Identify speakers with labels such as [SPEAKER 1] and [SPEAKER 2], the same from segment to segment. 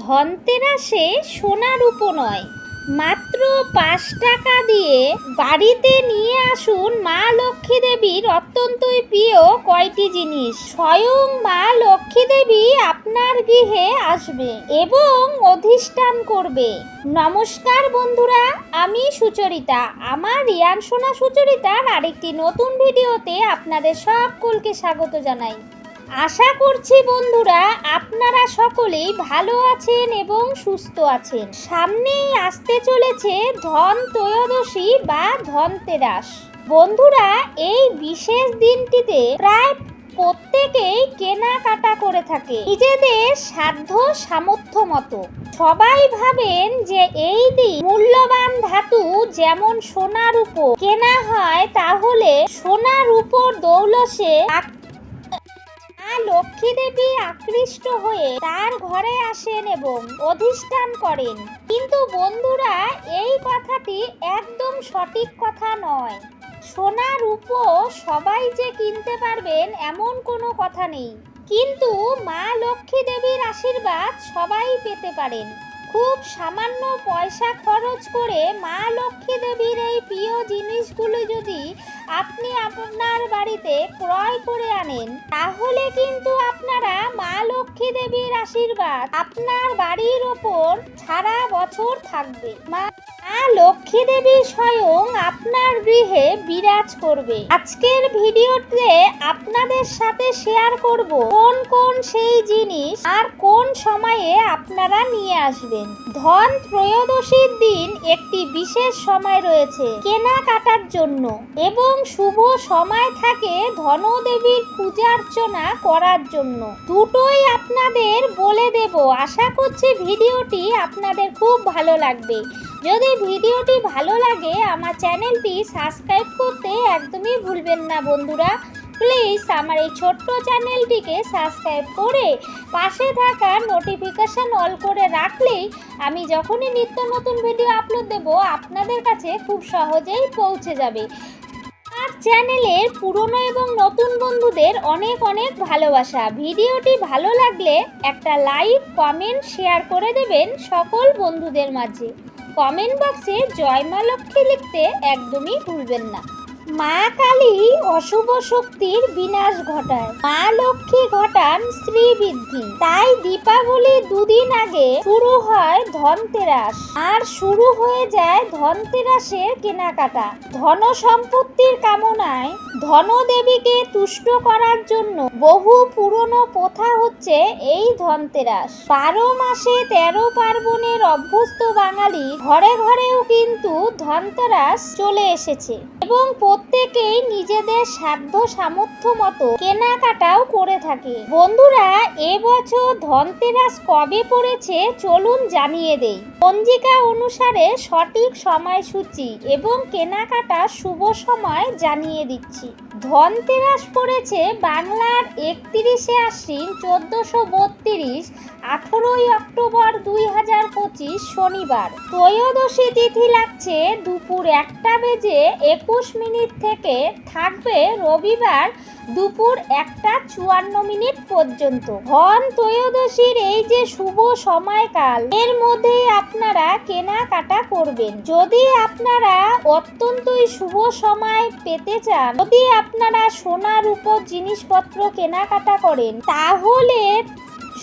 [SPEAKER 1] ধনতেরাসে সোনা রূপো নয় মাত্র পাঁচ টাকা দিয়ে বাড়িতে নিয়ে আসুন মা লক্ষ্মী দেবীর অত্যন্তই প্রিয় কয়টি জিনিস। স্বয়ং মা লক্ষ্মী দেবী আপনার গৃহে আসবে এবং অধিষ্ঠান করবে। নমস্কার বন্ধুরা, আমি সুচরিতা। আমার রিয়ান সোনা সুচরিতার আরেকটি নতুন ভিডিওতে আপনাদের সকলকে স্বাগত জানাই। আশা করছি বন্ধুরা আপনারা সকলেই ভালো আছেন এবং সুস্থ আছেন। সামনেই আসতে চলেছে ধন ত্রয়োদশী বা ধনতেরাস। বন্ধুরা, এই বিশেষ দিনটিতে প্রায় প্রত্যেকেই কেনাকাটা করে থাকে। নিজেদের সাধ্য সামর্থ্য মতো। সবাই ভাবেন যে এই দিন মূল্যবান ধাতু যেমন সোনার উপর কেনা হয়, তাহলে সোনার উপর দৌলসে লক্ষ্মী দেবী আকৃষ্ট হয়ে তার ঘরে আসেন এবং অধিষ্ঠান করেন। কিন্তু বন্ধুরা, এই কথাটি একদম সঠিক কথা নয়। সোনার রূপো সবাই যে কিনতে পারবেন এমন কোনো কথা নেই। কিন্তু মা লক্ষ্মী দেবীর আশীর্বাদ সবাই পেতে পারেন। খুব সামান্য পয়সা খরচ করে মা লক্ষ্মী দেবীর এই প্রিয় জিনিসগুলো যদি আপনি আপনার বাড়িতে ক্রয় করে আনেন, তাহলে কিন্তু আপনারা মা লক্ষ্মী দেবীর আশীর্বাদ আপনার বাড়ির ওপর সারা বছর থাকবে। মা লক্ষ্মী দেবী স্বয়ং আপনার গৃহে বিরাজ করবে। আজকের ভিডিওতে আপনাদের সাথে শেয়ার করব কোন কোন সেই জিনিস আর কোন সময়ে আপনারা নিয়ে আসবেন। ধন ত্রয়োদশীর দিন একটি বিশেষ সময় রয়েছে কেনাকাটার জন্য এবং শুভ সময় থাকে ধনদেবীর পূজার্চনা করার জন্য। দুটোই আপনাদের বলে দেব। আশা করছি ভিডিওটি আপনাদের খুব ভালো লাগবে। যদি ভিডিওটি ভালো লাগে, আমার চ্যানেলটি সাবস্ক্রাইব করতে একদমই ভুলবেন না বন্ধুরা। প্লিজ আমার এই ছোট্ট চ্যানেলটিকে সাবস্ক্রাইব করে পাশে থাকা নোটিফিকেশান অল করে রাখলেই আমি যখনই নিত্য নতুন ভিডিও আপলোড দেব, আপনাদের কাছে খুব সহজেই পৌঁছে যাবে। আমার চ্যানেলের পুরনো এবং নতুন বন্ধুদের অনেক অনেক ভালোবাসা। ভিডিওটি ভালো লাগলে একটা লাইক কমেন্ট শেয়ার করে দেবেন সকল বন্ধুদের মাঝে। কমেন্ট বক্সে জয় লক্ষ্মী লিখতে একদমই ভুলবেন না। মা কালী অশুভ শক্তির বিনাশ ঘটায়। মা লক্ষ্মী ঘটান শ্রী বৃদ্ধি তাই দীপাবলি দুদিন আগে শুরু হয় ধনতেরাস। আর শুরু হয়ে যায় ধনতেরাসের কেনাকাটা। ধন সম্পত্তির কামনায় ধনদেবীকে তুষ্ট করার জন্য বহু পুরনো প্রথা হচ্ছে এই ধনতেরাস। বারো মাসে তেরো পার্বণের অভ্যস্ত বাঙালি ঘরে ঘরেও কিন্তু ধনতেরাস চলে এসেছে। এবং প্রত্যেকেই নিজেদের সাধ্য সামর্থ্য মতো কেনাকাটাও করে থাকে। বন্ধুরা এবছর ধনতেরাস কবে পড়েছে চলুন জানিয়ে দেই। পঞ্জিকা অনুসারে সঠিক সময়সূচি এবং কেনাকাটা শুভ সময় জানিয়ে দিচ্ছি। ধনতেরাস পড়েছে বাংলার একত্রিশে আশ্বিন চোদ্দশো বত্রিশ আঠেরোই অক্টোবর দুই হাজার পঁচিশ শনিবার। ত্রয়োদশী তিথি লাগছে দুপুর একটা বেজে একুশ মিনিট থেকে। থাকবে রবিবার দুপুর একটা চুয়ান্ন মিনিট পর্যন্ত। হন ত্রয়োদশীর এই যে শুভ সময়কাল, এর মধ্যেই আপনারা কেনাকাটা করবেন। যদি আপনারা অত্যন্তই শুভ সময় পেতে চান, যদি আপনারা সোনার উপর জিনিসপত্র কেনাকাটা করেন, তাহলে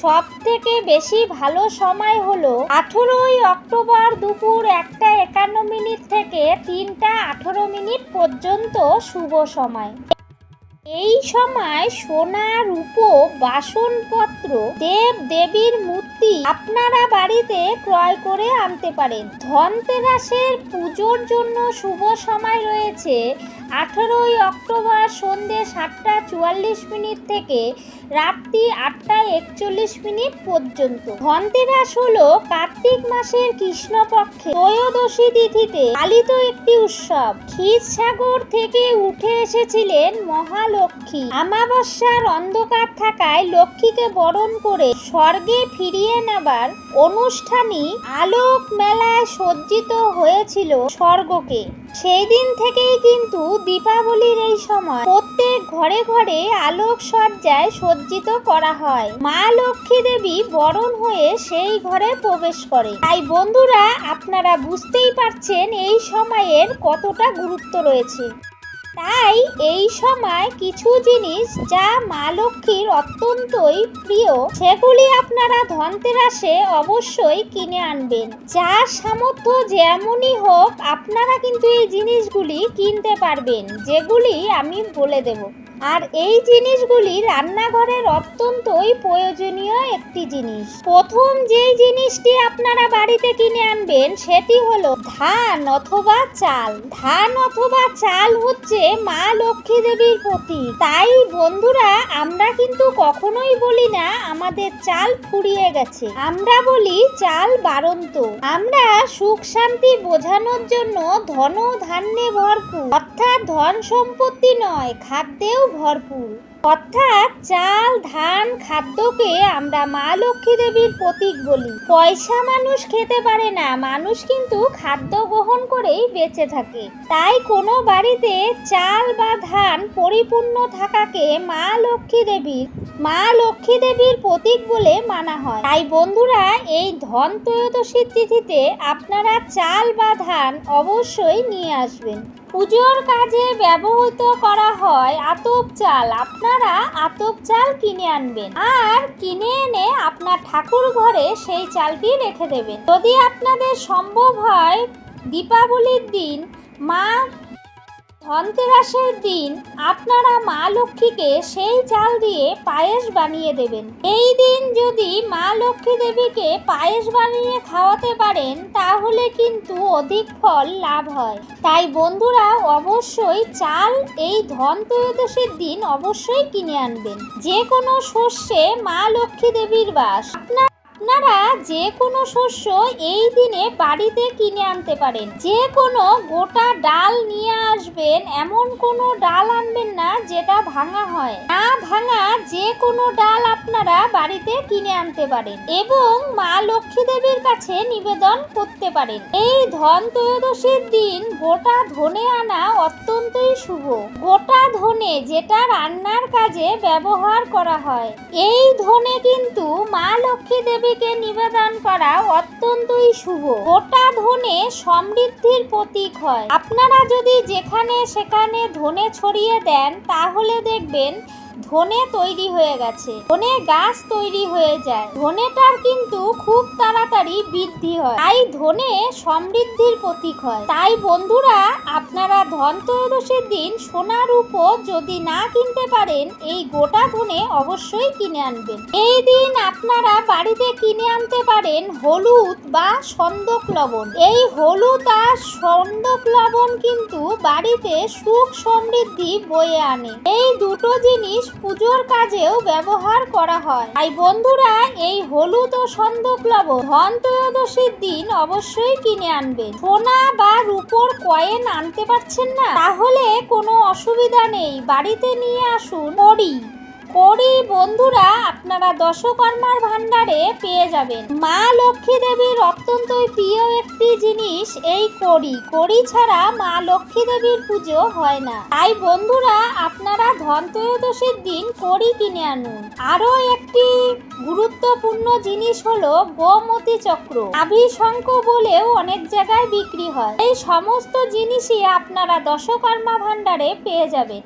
[SPEAKER 1] সব থেকে বেশি ভালো সময় হলো আঠেরোই অক্টোবর দুপুর একটা একান্ন মিনিট থেকে তিনটা আঠেরো মিনিট পর্যন্ত শুভ সময়। এই সময় সোনা রূপো, বাসনপত্র, দেব দেবীর মূর্তি আপনারা বাড়িতে ক্রয় করে আনতে পারেন। ধনতেরাসের পুজোর জন্য শুভ সময় রয়েছে আঠেরোই অক্টোবর সন্ধে সাতটা চুয়াল্লিশ মিনিট থেকে রাত্রি আটটা একচল্লিশ মিনিট পর্যন্ত। ধনতেরাস হলো কার্তিক মাসের কৃষ্ণপক্ষে ত্রয়োদশী তিথিতে পালিত একটি উৎসব। ক্ষীরসাগর থেকে উঠে এসেছিলেন মহালক্ষ্মী। আমাবস্যার অন্ধকার থাকায় লক্ষ্মীকে বরণ করে স্বর্গে ফিরিয়ে নেবার অনুষ্ঠানই আলোক মেলায় সজ্জিত হয়েছিল স্বর্গকে। সেই দিন থেকেই কিন্তু দীপাবলির এই সময় প্রত্যেক ঘরে ঘরে আলোক সজ্জায় সজ্জিত করা হয়। মা লক্ষ্মী দেবী বরণ হয়ে সেই ঘরে প্রবেশ করে তাই বন্ধুরা, আপনারা বুঝতেই পারছেন এই সময়ের কতটা গুরুত্ব রয়েছে। তাই এই সময় কিছু জিনিস যা মা লক্ষ্মীর অত্যন্তই প্রিয়, সেগুলি আপনারা ধনতেরাসে অবশ্যই কিনে আনবেন। যার সামর্থ্য যেমনই হোক, আপনারা কিন্তু এই জিনিসগুলি কিনতে পারবেন, যেগুলি আমি বলে দেব। আর এই জিনিসগুলি রান্নাঘরের অত্যন্তই প্রয়োজনীয় একটি জিনিস। প্রথম যেই জিনিসটি আপনারা বাড়িতে কিনে আনবেন সেটি হলো ধান অথবা চাল। ধান অথবা চাল হচ্ছে মা লক্ষ্মী দেবীর প্রতীক। তাই বন্ধুরা, আমরা কিন্তু কখনোই বলি না আমাদের চাল ফুরিয়ে গেছে। আমরা বলি চাল বারন্ত আমরা সুখ শান্তি বোঝানোর জন্য ধন ধান্যে ভরপুর। অর্থাৎ ধন সম্পত্তি নয়, খাদ্যেও ভরপুর। অর্থাৎ চাল, ধান, খাদ্যকে আমরা মা লক্ষ্মী দেবীর প্রতীক বলি। পয়সা মানুষ খেতে পারে না, মানুষ কিন্তু খাদ্য গ্রহণ করেই বেঁচে থাকে। তাই কোনো বাড়িতে চাল বা ধান পরিপূর্ণ থাকাকে মা লক্ষ্মী দেবীর, মা লক্ষ্মী দেবীর প্রতীক বলে মানা হয়। তাই বন্ধুরা, এই ধন ত্রয়োদশীর তিথিতে আপনারা চাল বা ধান অবশ্যই নিয়ে আসবেন। পুজোর কাজে ব্যবহৃত করা হয় আতপ চাল। আপনারা আতপ চাল কিনে আনবেন। আর কিনে এনে আপনার ঠাকুর ঘরে সেই চালটি রেখে দেবেন। যদি আপনাদের সম্ভব হয়, দীপাবলির দিন মা ধনতেরাসের দিন আপনারা মা লক্ষ্মীকে সেই চাল দিয়ে পায়েস বানিয়ে দেবেন। এই দিন যদি মা লক্ষ্মী দেবীকে পায়েস বানিয়ে খাওয়াতে পারেন, তাহলে কিন্তু অধিক ফল লাভ হয়। তাই বন্ধুরা, অবশ্যই চাল এই ধন ত্রয়োদশীর দিন অবশ্যই কিনে আনবেন। যে কোনো শস্যে মা লক্ষ্মী দেবীর বাস। আপনার আপনারা যে কোনো শস্য এই দিনে বাড়িতে কিনে আনতে পারেন। যে কোনো গোটা ডাল নিয়ে আসবেন, এমন কোনো ডাল আনবেন না যেটা ভাঙা হয়। না ভাঙা যে কোনো ডাল আপনারা বাড়িতে কিনে আনতে পারেন এবং মা লক্ষ্মী দেবীর কাছে নিবেদন করতে পারেন। এই ধন ত্রয়োদশীর দিন গোটা ধনে আনা অত্যন্তই শুভ। গোটা ধনে যেটা রান্নার কাজে ব্যবহার করা হয়। এই ধনে কিন্তু মা লক্ষ্মী দেবীকে নিবেদন করা অত্যন্তই শুভ। গোটা ধনে সমৃদ্ধির প্রতীক হয়। আপনারা যদি যেখানে সেখানে ধনে ছড়িয়ে দেন, তাহলে দেখবেন ধনে তৈরি হয়ে গেছে। ধনে গাছ তৈরি হয়ে যায়। ধনেটার কিন্তু খুব তাড়াতাড়ি বৃদ্ধি হয়। তাই ধনে সমৃদ্ধির প্রতীক হয়। তাই বন্ধুরা, আপনারা ধন ত্রয়োদশীর দিন সোনার উপর যদি না কিনতে পারেন, এই গোটা ধনে অবশ্যই কিনে আনবেন। এই দিন আপনারা বাড়িতে কিনে আনতে পারেন হলুদ বা সন্দক লবণ। এই হলুদ আর সন্দক লবণ কিন্তু বাড়িতে সুখ সমৃদ্ধি বয়ে আনে। এই দুটো জিনিস পুজোর কাজেও ব্যবহার করা হয়। তাই বন্ধুরা, এই হলুদ ও সন্দক লবণ দিন অবশ্যই কিনে আনবেন। সোনা বা রূপোর কয়েন আনতে পারছেন না? তাহলে কোনো অসুবিধা নেই। বাড়িতে নিয়ে আসুন কড়ি কড়ি বন্ধুরা, আপনারা দশকর্মার ভাণ্ডারে পেয়ে যাবেন। মা লক্ষ্মী দেবীর অত্যন্তই প্রিয় একটি জিনিস, এই কড়ি। কড়ি ছাড়া মা লক্ষ্মী দেবীর পুজো হয় না। তাই বন্ধুরা, আপনারা ধনত্রয়োদশীর দিন কড়ি কিনে আনুন। আরও একটি গুরুত্বপূর্ণ জিনিস হলো গোমতী চক্র। নাভি শঙ্খ বলেও অনেক জায়গায় বিক্রি হয়। এই সমস্ত জিনিসই আপনারা দশকর্মা ভাণ্ডারে পেয়ে যাবেন।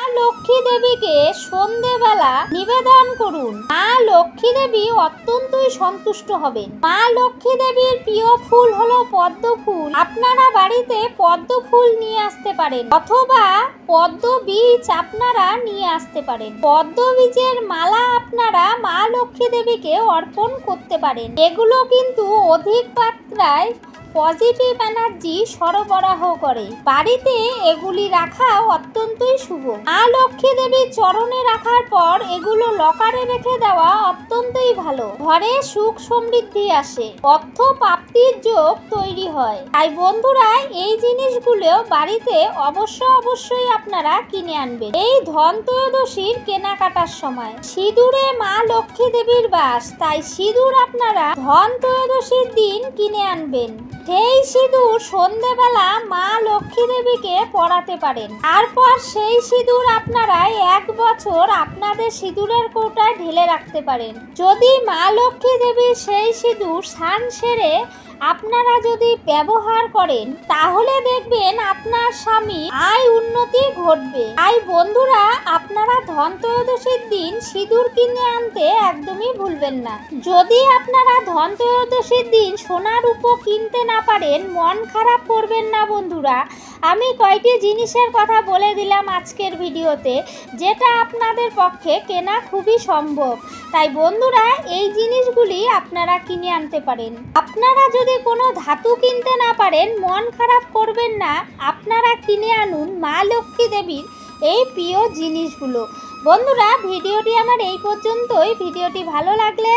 [SPEAKER 1] মা লক্ষ্মী দেবীকে সন্ধেবেলা নিবেদন করুন। মা লক্ষ্মী দেবী অত্যন্তই সন্তুষ্ট হবেন। মা লক্ষ্মী দেবীর প্রিয় ফুল হলো পদ্ম ফুল। আপনারা বাড়িতে পদ্ম ফুল নিয়ে আসতে পারেন অথবা পদ্ম বীজ আপনারা নিয়ে আসতে পারেন। পদ্ম বীজের মালা আপনারা মা লক্ষ্মী দেবীকে অর্পণ করতে পারেন। এগুলো কিন্তু অধিক মাত্রায় পজিটিভ এনার্জি সরবরাহ করে। বাড়িতে এগুলি রাখা অত্যন্তই শুভ। মা লক্ষ্মী দেবীর চরণে রাখার পর এগুলো লকারে রেখে দেওয়া অত্যন্তই ভালো। ঘরে সুখ সমৃদ্ধি আসে, অর্থ প্রাপ্তির যোগ তৈরি হয়। তাই বন্ধুরা, এই জিনিসগুলো বাড়িতে অবশ্য অবশ্যই আপনারা কিনে আনবেন। এই ধন ত্রয়োদশীর কেনাকাটার সময়। সিঁদুরে মা লক্ষ্মী দেবীর বাস। তাই সিঁদুর আপনারা ধন ত্রয়োদশীর দিন কিনে আনবেন। সেই সিঁদুর সন্ধেবেলা মা লক্ষ্মী দেবীকে পড়াতে পারেন। তারপর সেই সিঁদুর আপনারা এক বছর আপনাদের সিঁদুরের কৌটায় ঢেলে রাখতে পারেন। যদি মা লক্ষ্মী দেবীর সেই সিঁদুর স্নান সেরে আপনারা যদি ব্যবহার করেন, তাহলে দেখবেন আপনার স্বামী আয় উন্নতি ঘটবে। আই বন্ধুরা, আপনারা ধন ত্রয়োদশীর দিন সিঁদুর কিনে আনতে একদমই ভুলবেন না। যদি আপনারা ধন ত্রয়োদশীর দিন সোনার উপ কিনতে না পারেন, মন খারাপ করবেন না বন্ধুরা। আমি কয়টি জিনিসের কথা বলে দিলাম আজকের ভিডিওতে, যেটা আপনাদের পক্ষে কেনা খুবই সম্ভব। তাই বন্ধুরা, এই জিনিসগুলি আপনারা কিনে আনতে পারেন। আপনারা যদি কোনো ধাতু কিনতে না পারেন, মন খারাপ করবেন না, আপনারা কিনে আনুন মা লক্ষ্মী দেবীর এই প্রিয় জিনিসগুলো। বন্ধুরা, ভিডিওটি আমার এই পর্যন্তই। ভিডিওটি ভালো লাগলে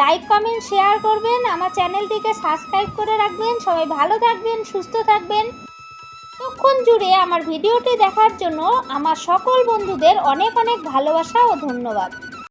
[SPEAKER 1] লাইক, কমেন্ট, শেয়ার করবেন। আমার চ্যানেলটিকে সাবস্ক্রাইব করে রাখবেন। সবাই ভালো থাকবেন, সুস্থ থাকবেন। ততক্ষণ জুড়ে আমার ভিডিওটি দেখার জন্য আমার সকল বন্ধুদের অনেক অনেক ভালোবাসা ও ধন্যবাদ।